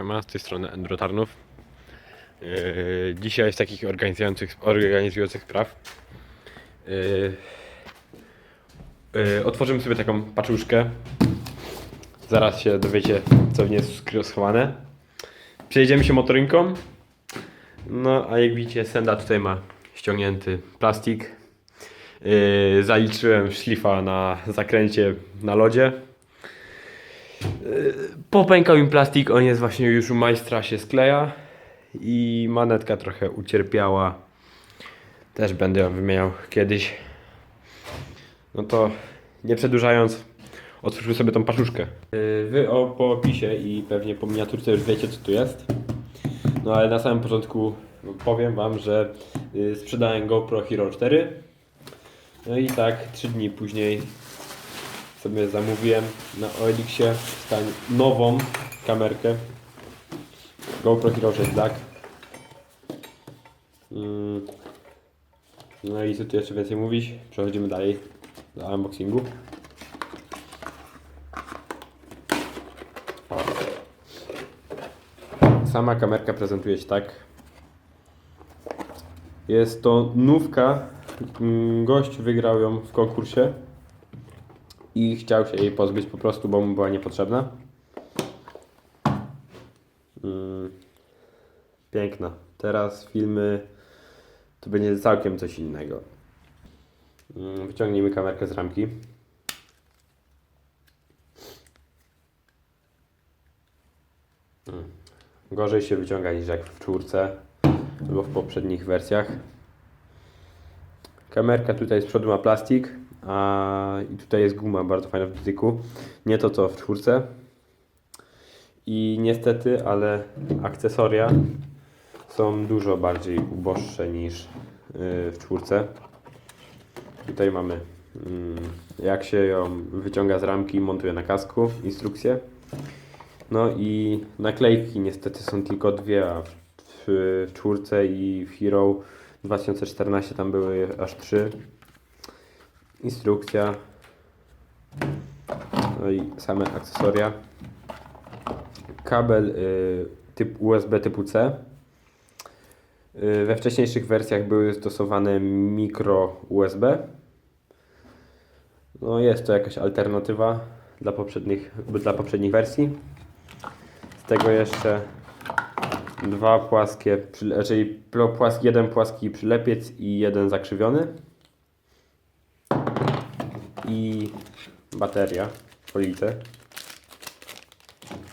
Siema, z tej strony Endrotarnów. Yy, dzisiaj z takich organizujących, organizujących spraw yy, yy, otworzymy sobie taką paczuszkę. Zaraz się dowiecie, co w niej jest schowane. Przejedziemy się motorynką. No, a jak widzicie, Senda tutaj ma ściągnięty plastik. Yy, zaliczyłem szlifa na zakręcie na lodzie. Popękał im plastik, on jest właśnie już u majstra się skleja i manetka trochę ucierpiała. Też będę ją wymieniał kiedyś. No to nie przedłużając, otwórzmy sobie tą paczuszkę. Yy, Wy o, po opisie i pewnie po miniaturce już wiecie co tu jest. No ale na samym początku powiem Wam, że yy, sprzedałem GoPro Hero 4. No i tak 3 dni później sobie zamówiłem na OLX-ie nową kamerkę. GoPro Hero 6 Black. Mm. no i co tu jeszcze więcej mówić? Przechodzimy dalej do unboxingu. Sama kamerka prezentuje się tak. Jest to nówka. Mm, gość wygrał ją w konkursie i chciał się jej pozbyć po prostu, bo mu była niepotrzebna. Mm, piękna. Teraz filmy to będzie całkiem coś innego. Mm, wyciągnijmy kamerkę z ramki. Mm, Gorzej się wyciąga niż jak w czwórce albo w poprzednich wersjach. Kamerka tutaj z przodu ma plastik, i tutaj jest guma bardzo fajna w dotyku. Nie to co w czwórce. I niestety, ale akcesoria są dużo bardziej uboższe niż yy, w czwórce. Tutaj mamy mm, jak się ją wyciąga z ramki i montuje na kasku, instrukcję. No i naklejki niestety są tylko dwie, a w, w, w czwórce i w Hero 2014 tam były aż trzy. Instrukcja. No i same akcesoria. Kabel y, typ USB typu C. Y, we wcześniejszych wersjach były stosowane mikro USB. No jest to jakaś alternatywa dla poprzednich, dla poprzednich wersji. Z tego jeszcze dwa płaskie, czyli plo- płaski, jeden płaski przylepiec i jeden zakrzywiony. I bateria w police,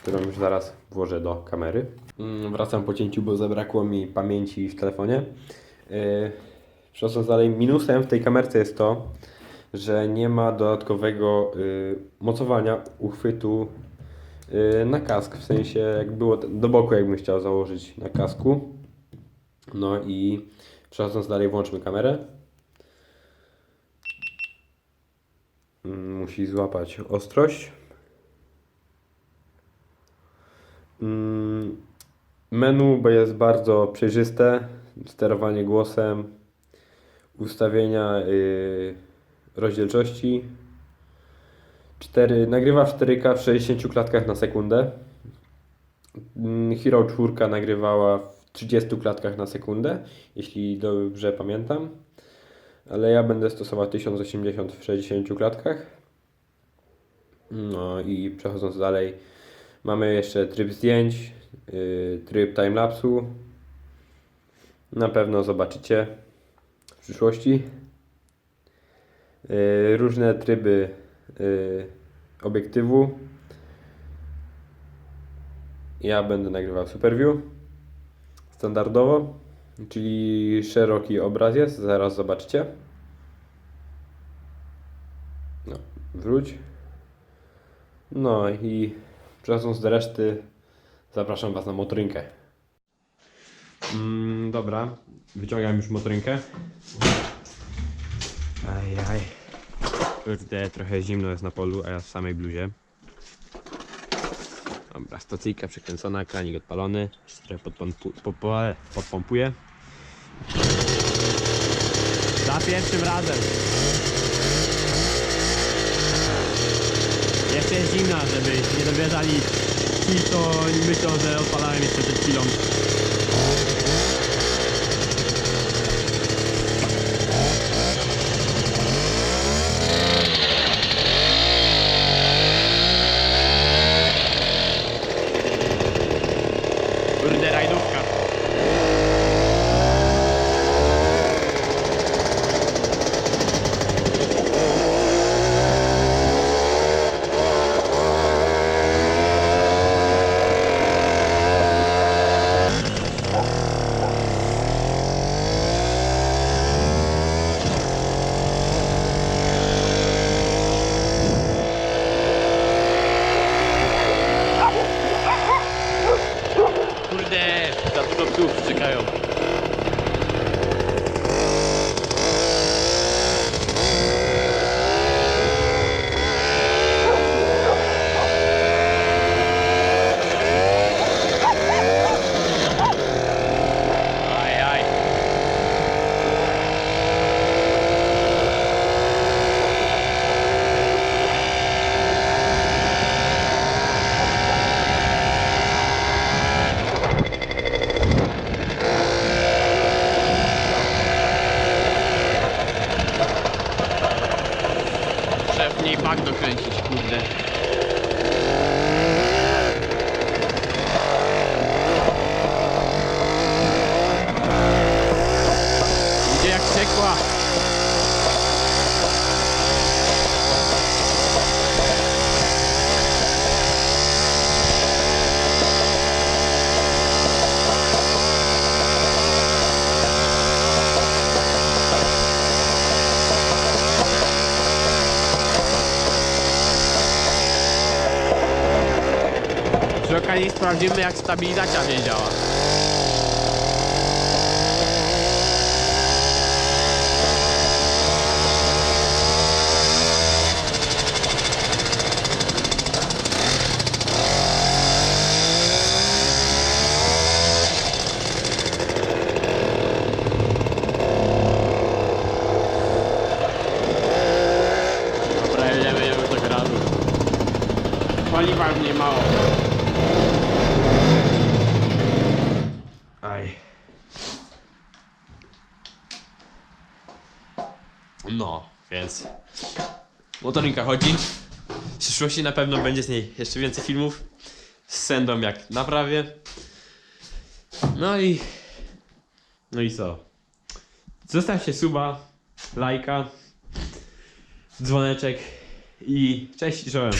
którą już zaraz włożę do kamery. Mm, Wracam po cięciu, bo zabrakło mi pamięci w telefonie. Yy, Przechodząc dalej, minusem w tej kamerce jest to, że nie ma dodatkowego yy, mocowania uchwytu yy, na kask, w sensie jak było do boku jakbym chciał założyć na kasku. No i przechodząc dalej włączmy kamerę. Mm, Musi złapać ostrość. Mm, Menu jest bardzo przejrzyste, sterowanie głosem, ustawienia yy, rozdzielczości. 4, nagrywa w 4K w 60 klatkach na sekundę. Mm, Hero 4 nagrywała w 30 klatkach na sekundę, jeśli dobrze pamiętam. Ale ja będę stosował 1080 w 60 klatkach. No i przechodząc dalej, mamy jeszcze tryb zdjęć, yy, tryb timelapsu. Na pewno zobaczycie w przyszłości. Yy, różne tryby yy, obiektywu. Ja będę nagrywał Superview standardowo, czyli szeroki obraz jest, zaraz zobaczycie. No, wróć. No i przechodząc do reszty, zapraszam Was na motorynkę. Mm, dobra, wyciągam już motorynkę. Ajaj. Kurde, trochę zimno jest na polu, a ja w samej bluzie. Dobra, stacyjka przekręcona, kranik odpalony. Trochę podpompu. Za pierwszym razem. Jeszcze jest zimna, żeby nie dowierzali ci, co myślą, że odpalałem jeszcze przed chwilą. Kurde, rajdówka. Kurde, psów czekają. Aj, aj. Szef mniej bagno kręcić, kurde. Przy okazji sprawdzimy jak stabilizacja nie działa. Dobra, jedziemy już do niej mało. Aj. No, więc motorynka chodzi. W przyszłości na pewno będzie z niej jeszcze więcej filmów z sędą jak naprawię. No i no i co? Zostawcie suba, lajka, dzwoneczek i cześć i czołem.